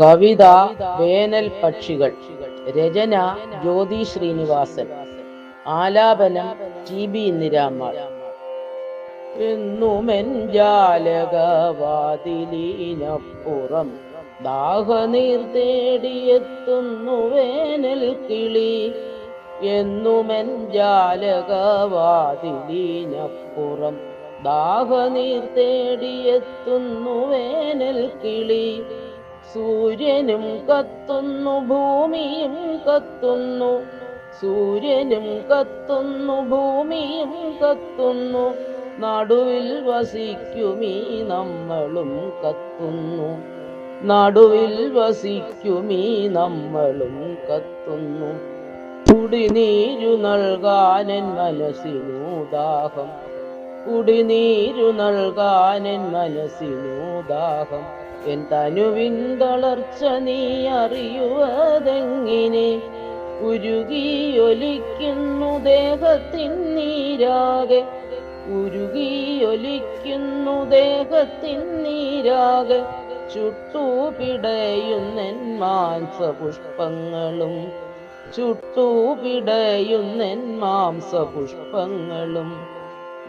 കവിത വേനൽ പക്ഷികൾ രചന ജ്യോതി ശ്രീനിവാസൻ ആലാപനം ടി ബി ഇന്ദിരാമ്മാൾ എന്നുമെൻ ജാലകവാതിലീനപ്പുറം ദാഹനീർ തേടിയെത്തുന്നു വേനൽ കിളി. എന്നുമെൻ ജാലകവാതിലീനപ്പുറം ദാഹനീർ തേടിയെത്തുന്നു വേനൽ കിളി. സൂര്യനും കത്തുന്നു ഭൂമിയും കത്തുന്നു. സൂര്യനും കത്തുന്നു ഭൂമിയും കത്തുന്നു. നടുവിൽ വസിക്കുമീ നമ്മളും കത്തുന്നു. നടുവിൽ വസിക്കുമീ നമ്മളും കത്തുന്നു. കുടിനീരു നൽകാനൻ മനസ്സിനൂദാഹം കുടിനീരു നൽകാനൻ മനസ്സിനു ദാഹം. എൻ തനുവിൻ തളർച്ച നീ അറിയുവതെങ്ങിനെ? ഉരുകിയൊലിക്കുന്നു ദേഹത്തിൻ നീരാകെ. ഉരുകിയൊലിക്കുന്നു ദേഹത്തിൻ നീരാകെ. ചുട്ടു പിടയുന്നെൻ മാംസപുഷ്പങ്ങളും. ചുട്ടു പിടയുന്നെൻ മാംസപുഷ്പങ്ങളും.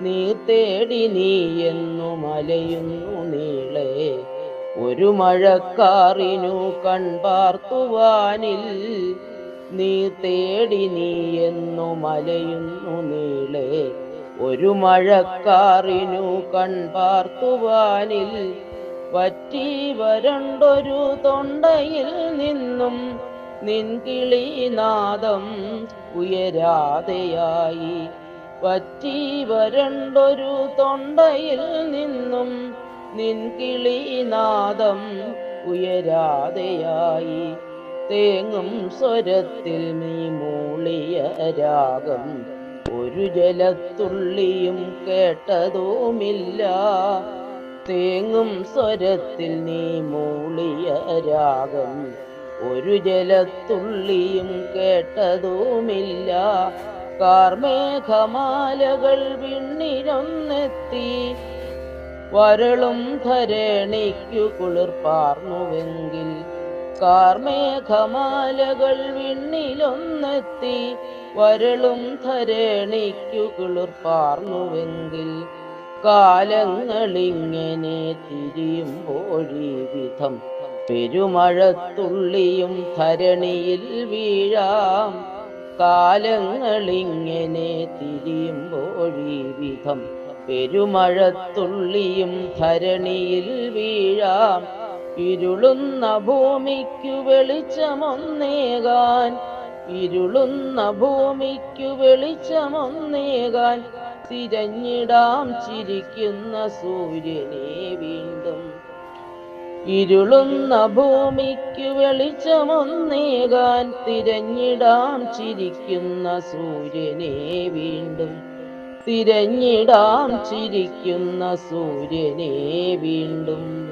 നീ തേടി നീ എന്നു മലയുന്നു നീളെ. ഒരു മഴക്കാറിനു കൺപാർത്തുവാനിൽ നീ തേടി നീ എന്നു മലയുന്നു നീളെ. ഒരു മഴക്കാറിനു കൺപാർത്തുവാനിൽ പറ്റി വരണ്ടൊരു തൊണ്ടയിൽ നിന്നും നിൻകിളിനാദം ഉയരാതെയായി. പറ്റി വരണ്ടൊരു തൊണ്ടയിൽ നിന്നും നിൻകിളീനാദം ഉയരാതെയായി. തേങ്ങും സ്വരത്തിൽ നീ മൂളിയ രാഗം ഒരു ജലത്തുള്ളിയും കേട്ടതുമില്ല. തേങ്ങും സ്വരത്തിൽ നീ മൂളിയ രാഗം ഒരു ജലത്തുള്ളിയും കേട്ടതുമില്ല. കാർമേഘമാലകൾ വിണ്ണിരൊന്നെത്തി വരളും ധരണിക്കു കുളിർപ്പാർന്നുവെങ്കിൽ കാർമേഘമാലകൾ വിണ്ണിലൊന്നെത്തി വരളും ധരണിക്കു കുളിർപ്പാർന്നുവെങ്കിൽ കാലങ്ങളിങ്ങനെ തിരിയുമ്പോഴീ വിധം പെരുമഴത്തുള്ളിയും ധരണിയിൽ വീഴാം. കാലങ്ങളിങ്ങനെ തിരിയുമ്പോഴീ വിധം പെരുമഴത്തുള്ളിയും ധരണിയിൽ വീഴാം. ഇരുളുന്ന ഭൂമിക്കു വെളിച്ചമൊന്നേകാൻ. ഇരുളുന്ന ഭൂമിക്കു വെളിച്ചമൊന്നേകാൻ. തിരഞ്ഞിടാം ചിരിക്കുന്ന സൂര്യനെ വീണ്ടും. ഇരുളുന്ന ഭൂമിക്കു വെളിച്ചമൊന്നേകാൻ. തിരഞ്ഞിടാം ചിരിക്കുന്ന സൂര്യനെ വീണ്ടും. തിരഞ്ഞിടാം ചിരിക്കുന്ന സൂര്യനെ വീണ്ടും.